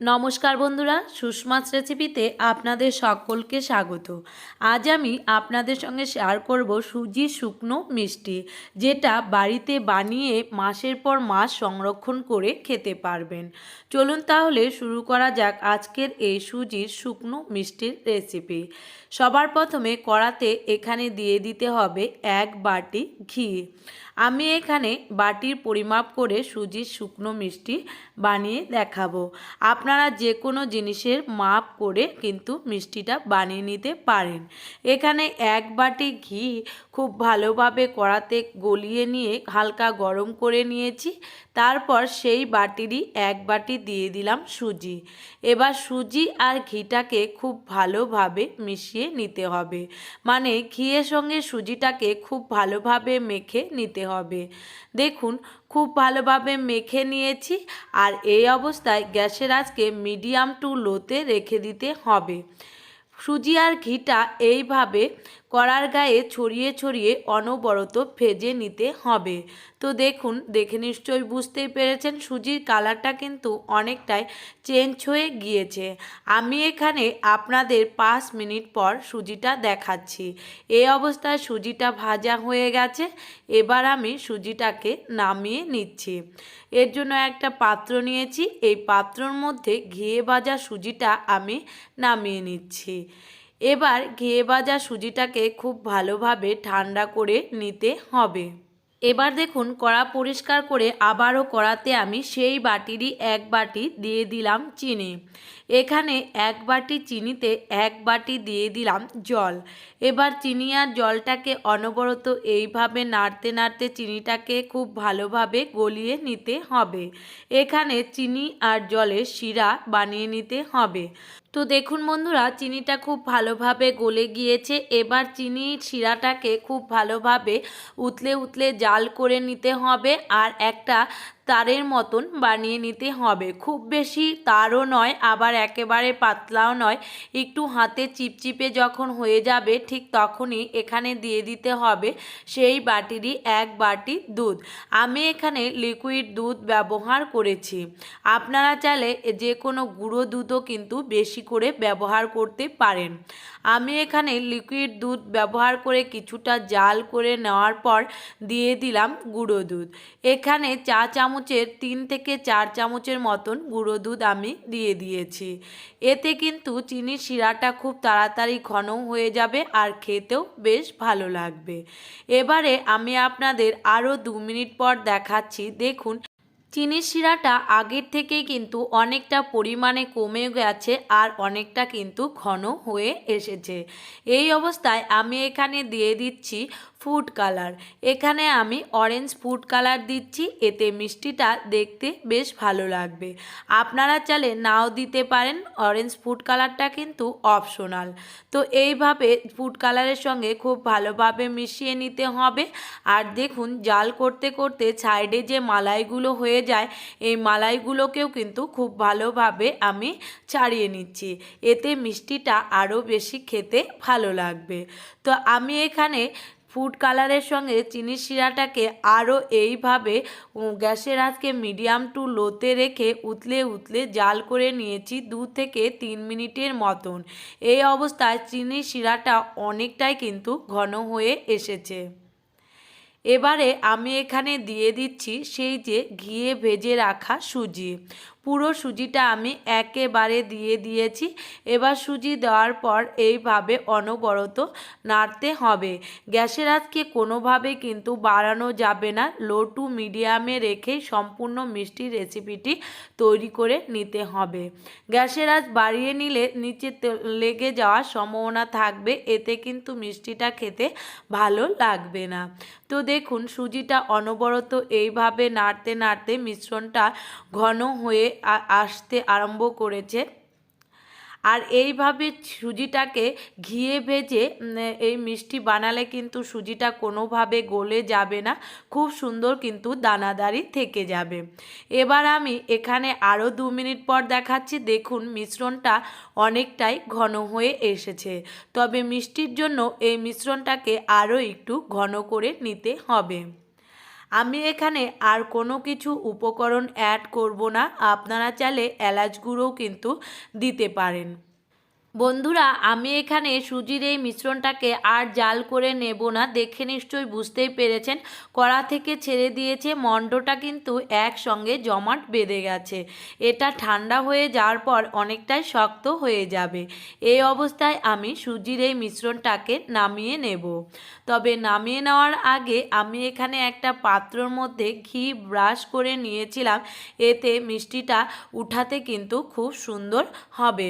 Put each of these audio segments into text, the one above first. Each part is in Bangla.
নমস্কার বন্ধুরা সুষমাস রেসিপিতে আপনাদের সকলকে স্বাগত। আজ আমি আপনাদের সঙ্গে শেয়ার করব সুজি শুকনো মিষ্টি, যেটা বাড়িতে বানিয়ে মাসের পর মাস সংরক্ষণ করে খেতে পারবেন। চলুন তাহলে শুরু করা যাক আজকের এই সুজির শুকনো মিষ্টির রেসিপি সবার প্রথমে কড়াতে এখানে দিয়ে দিতে হবে এক বাটি ঘি। আমি এখানে বাটির পরিমাপ করে সুজির শুকনো মিষ্টি বানিয়ে দেখাবো। আপনারা যে কোনো জিনিসের মাপ করে কিন্তু মিষ্টিটা বানিয়ে নিতে পারেন। এখানে এক বাটি ঘি খুব ভালোভাবে কড়াতে গলিয়ে নিয়ে হালকা গরম করে নিয়েছি। তারপর সেই বাটিরই এক বাটি দিয়ে দিলাম সুজি। এবার সুজি আর ঘিটাকে খুব ভালোভাবে মিশিয়ে নিতে হবে। মানে ঘিয়ের সঙ্গে সুজিটাকে খুব ভালোভাবে মেখে নিতে হবে। দেখুন, খুব ভালোভাবে মেখে নিয়েছি আর এই অবস্থায় গ্যাসের আজকে মিডিয়াম টু লোতে রেখে দিতে হবে। সুজি আর ঘিটা এইভাবে কড়ার গায়ে ছড়িয়ে ছড়িয়ে অনবরত ভেজে নিতে হবে। তো দেখুন, দেখে নিশ্চয়ই বুঝতেই পেরেছেন সুজির কালারটা কিন্তু অনেকটাই চেঞ্জ হয়ে গিয়েছে। আমি এখানে আপনাদের পাঁচ মিনিট পর সুজিটা দেখাচ্ছি। এই অবস্থায় সুজিটা ভাজা হয়ে গেছে। এবার আমি সুজিটাকে নামিয়ে নিচ্ছি। এর জন্য একটা পাত্র নিয়েছি। এই পাত্রর মধ্যে ঘিয়ে ভাজা সুজিটা আমি নামিয়ে নিচ্ছি। এবার ঘিয়ে ভাজা সুজিটাকে খুব ভালোভাবে ঠান্ডা করে নিতে হবে। এবার দেখুন, কড়া পরিষ্কার করে আবারও কড়াতে আমি সেই বাটিরই এক বাটি দিয়ে দিলাম চিনি। এখানে এক বাটি চিনিতে এক বাটি দিয়ে দিলাম জল। এবার চিনি আর জলটাকে অনবরত এইভাবে নাড়তে নাড়তে চিনিটাকে খুব ভালোভাবে গলিয়ে নিতে হবে। এখানে চিনি আর জলের শিরা বানিয়ে নিতে হবে। তো দেখুন বন্ধুরা, চিনিটা খুব ভালোভাবে গলে গিয়েছে। এবার চিনি শিরাটাকে খুব ভালোভাবে উতলে উতলে জাল করে নিতে হবে। আর একটা তারের মতন বানিয়ে নিতে হবে। খুব বেশি তারও নয়, আবার একেবারে পাতলাও নয়। একটু হাতে চিপচিপে যখন হয়ে যাবে, ঠিক তখনই এখানে দিয়ে দিতে হবে সেই বাটিরই এক বাটি দুধ। আমি এখানে লিকুইড দুধ ব্যবহার করেছি। আপনারা চাইলে যে কোনো গুঁড়ো দুধও কিন্তু বেশি করে ব্যবহার করতে পারেন। আমি এখানে লিকুইড দুধ ব্যবহার করে কিছুটা জাল করে নেওয়ার পর দিয়ে দিলাম গুঁড়ো দুধ। এখানে চা চামচের তিন থেকে চার চামচের মতন গুঁড়ো দুধ আমি দিয়ে দিয়েছি। এতে কিন্তু চিনির শিরাটা খুব তাড়াতাড়ি ঘন হয়ে যাবে আর খেতেও বেশ ভালো লাগবে। এবারে আমি আপনাদের আরও দু মিনিট পর দেখাচ্ছি। দেখুন, চিনির শিরাটা আগের থেকেই কিন্তু অনেকটা পরিমাণে কমে গেছে আর অনেকটা কিন্তু ঘন হয়ে এসেছে। এই অবস্থায় আমি এখানে দিয়ে দিচ্ছি ফুড কালার। এখানে আমি অরেঞ্জ ফুড কালার দিচ্ছি, এতে মিষ্টিটা দেখতে বেশ ভালো লাগবে। আপনারা চাইলে নাও দিতে পারেন অরেঞ্জ ফুড কালারটা কিন্তু অপশনাল তো এইভাবে ফুড কালারের সঙ্গে খুব ভালোভাবে মিশিয়ে নিতে হবে। আর দেখুন, জাল করতে করতে সাইডে যে মালাইগুলো হয়ে যায়, এই মালাইগুলোকেও কিন্তু খুব ভালোভাবে আমি ছাড়িয়ে নিচ্ছি। এতে মিষ্টিটা আরও বেশি খেতে ভালো লাগবে। তো আমি এখানে ফুড কালারের সঙ্গে চিনির শিরাটাকে আরও এইভাবে গ্যাসের আজকে মিডিয়াম টু লোতে রেখে উতলে উতলে জাল করে নিয়েছি দু থেকে তিন মিনিটের মতন। এই অবস্থায় চিনির শিরাটা অনেকটাই কিন্তু ঘন হয়ে এসেছে। এবারে আমি এখানে দিয়ে দিচ্ছি সেই যে ঘিয়ে ভেজে রাখা সুজি। পুরো সুজিটা আমি একেবারে দিয়ে দিয়েছি। এবার সুজি দেওয়ার পর এইভাবে অনবরত নাড়তে হবে। গ্যাসের আজকে কোনোভাবে কিন্তু বাড়ানো যাবে না। লো টু মিডিয়ামে রেখে সম্পূর্ণ মিষ্টি রেসিপিটি তৈরি করে নিতে হবে। গ্যাসের আজ বাড়িয়ে নিলে নিচে লেগে যাওয়ার সম্ভাবনা থাকবে। এতে কিন্তু মিষ্টিটা খেতে ভালো লাগবে না। তো দেখুন, সুজিটা অনবরত এইভাবে নাড়তে নাড়তে মিশ্রণটা ঘন হয়ে আসতে আরম্ভ করেছে। আর এইভাবে সুজিটাকে ঘিয়ে ভেজে এই মিষ্টি বানালে কিন্তু সুজিটা কোনোভাবে গলে যাবে না, খুব সুন্দর কিন্তু দানাদারি থেকে যাবে। এবার আমি এখানে আরও দু মিনিট পর দেখাচ্ছি, দেখুন মিশ্রণটা অনেকটাই ঘন হয়ে এসেছে। তবে মিষ্টির জন্য এই মিশ্রণটাকে আরও একটু ঘন করে নিতে হবে। আমি এখানে আর কোনো কিছু উপকরণ অ্যাড করব না। আপনারা চাইলে এলাচ গুঁড়োও কিন্তু দিতে পারেন। বন্ধুরা, আমি এখানে সুজির এই মিশ্রণটাকে আর জাল করে নেব না। দেখে নিশ্চয়ই বুঝতেই পেরেছেন, কড়া থেকে ছেড়ে দিয়েছে মণ্ডটা কিন্তু একসঙ্গে জমাট বেঁধে গেছে। এটা ঠান্ডা হয়ে যাওয়ার পর অনেকটাই শক্ত হয়ে যাবে। এই অবস্থায় আমি সুজির এই মিশ্রণটাকে নামিয়ে নেব। তবে নামিয়ে নেওয়ার আগে আমি এখানে একটা পাত্রর মধ্যে ঘি ব্রাশ করে নিয়েছিলাম। এতে মিষ্টিটা উঠাতে কিন্তু খুব সুন্দর হবে।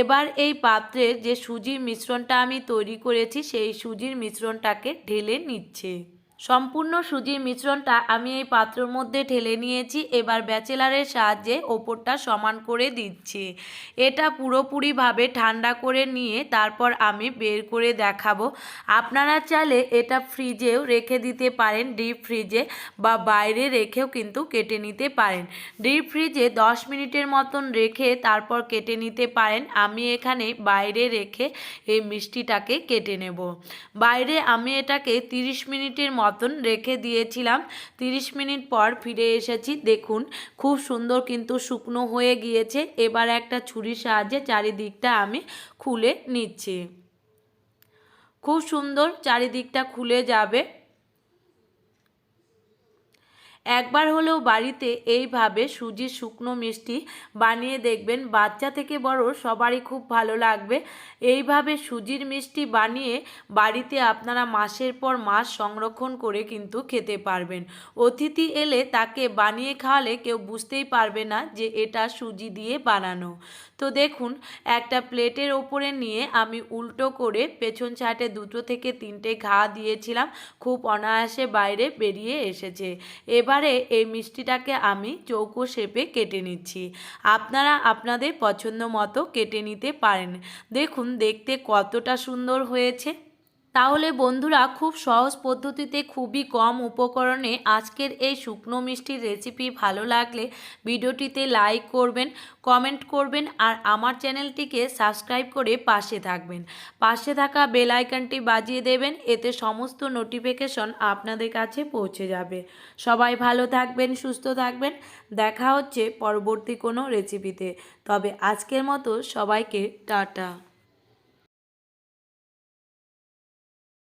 এবার এই পাত্রে যে সুজির মিশ্রণটা আমি তৈরি করেছি সেই সুজির মিশ্রণটাকে ঢেলে নিচ্ছে। সম্পূর্ণ সুজির মিশ্রণটা আমি এই পাত্রর মধ্যে ঢেলে নিয়েছি, এবার ব্যাচেলারের সাহায্যে ওপরটা সমান করে দিচ্ছি। এটা পুরোপুরিভাবে ঠান্ডা করে নিয়ে তারপর আমি বের করে দেখাবো। আপনারা চাইলে এটা ফ্রিজেও রেখে দিতে পারেন, ডিপ ফ্রিজে বা বাইরে রেখেও কিন্তু কেটে নিতে পারেন। ডিপ ফ্রিজে দশ মিনিটের মতন রেখে তারপর কেটে নিতে পারেন। আমি এখানে বাইরে রেখে এই মিষ্টিটাকে কেটে নেব। বাইরে আমি এটাকে তিরিশ মিনিটের মতন রেখে দিয়েছিলাম। তিরিশ মিনিট পর ফিরে এসেছি। দেখুন, খুব সুন্দর কিন্তু শুকনো হয়ে গিয়েছে। এবার একটা ছুরির সাহায্যে চারিদিকটা আমি খুলে নিচ্ছি। খুব সুন্দর চারিদিকটা খুলে যাবে। একবার হলেও বাড়িতে এইভাবে সুজির শুকনো মিষ্টি বানিয়ে দেখবেন। বাচ্চা থেকে বড় সবারই খুব ভালো লাগবে। এইভাবে সুজির মিষ্টি বানিয়ে বাড়িতে আপনারা মাসের পর মাস সংরক্ষণ করে কিন্তু খেতে পারবেন। অতিথি এলে তাকে বানিয়ে খাওয়ালে কেউ বুঝতেই পারবে না যে এটা সুজি দিয়ে বানানো। তো দেখুন, একটা প্লেটের ওপরে নিয়ে আমি উল্টো করে পেছন ছাটে দুটো থেকে তিনটে ঘা দিয়েছিলাম। খুব অনায়াসে বাইরে বেরিয়ে এসেছে। এবারে এই মিষ্টিটাকে আমি চৌকো শেপে কেটে নিচ্ছি। আপনারা আপনাদের পছন্দ মতো কেটে নিতে পারেন। দেখুন, দেখতে কতটা সুন্দর হয়েছে। তাহলে বন্ধুরা খুব সহজ পদ্ধতিতে খুবই কম উপকরণে আজকের এই শুকনো মিষ্টির রেসিপি ভালো লাগলে ভিডিওটিতে লাইক করবেন কমেন্ট করবেন আর আমার চ্যানেলটিকে সাবস্ক্রাইব করে পাশে থাকবেন। পাশে থাকা বেল আইকনটি বাজিয়ে দেবেন, এতে সমস্ত নোটিফিকেশন আপনাদের কাছে পৌঁছে যাবে। সবাই ভালো থাকবেন, সুস্থ থাকবেন, দেখা হচ্ছে পরবর্তী কোনো রেসিপিতে তবে আজকের মতো সবাইকে টাটা।